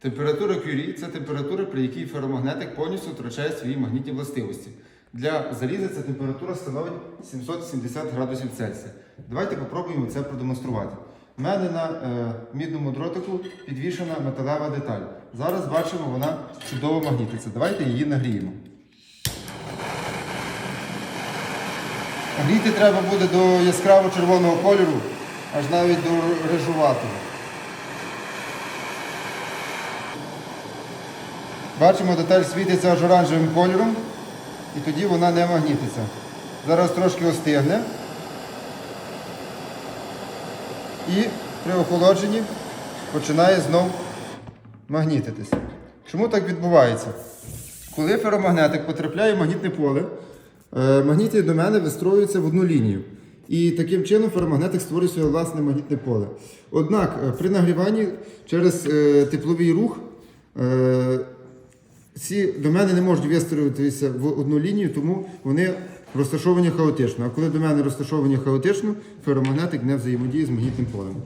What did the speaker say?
Температура Curie – це температура, при якій феромагнетик повністю втрачає свої магнітні властивості. Для заліза ця температура становить 770 градусів Цельсія. Давайте попробуємо це продемонструвати. У мене на е, мідному дротику підвішена металева деталь. Зараз бачимо, вона чудово магнітиться. Давайте її нагріємо. Гріти треба буде до яскраво червоного кольору, аж навіть до рижуватого. Бачимо, деталь світиться аж оранжевим кольором, і тоді вона не магнітиться. Зараз трошки остигне. І при охолодженні починає знов магнітитися. Чому так відбувається? Коли феромагнетик потрапляє в магнітне поле, е, магніти до мене вистроюються в одну лінію. І таким чином феромагнетик створює своє власне магнітне поле. Однак е, при нагріванні через е, тепловий рух е, до мене не можуть вистроюватися в одну лінію, тому вони розташовані хаотично. А коли до мене розташовані хаотично, феромагнетик не взаємодіє з магнітним полем.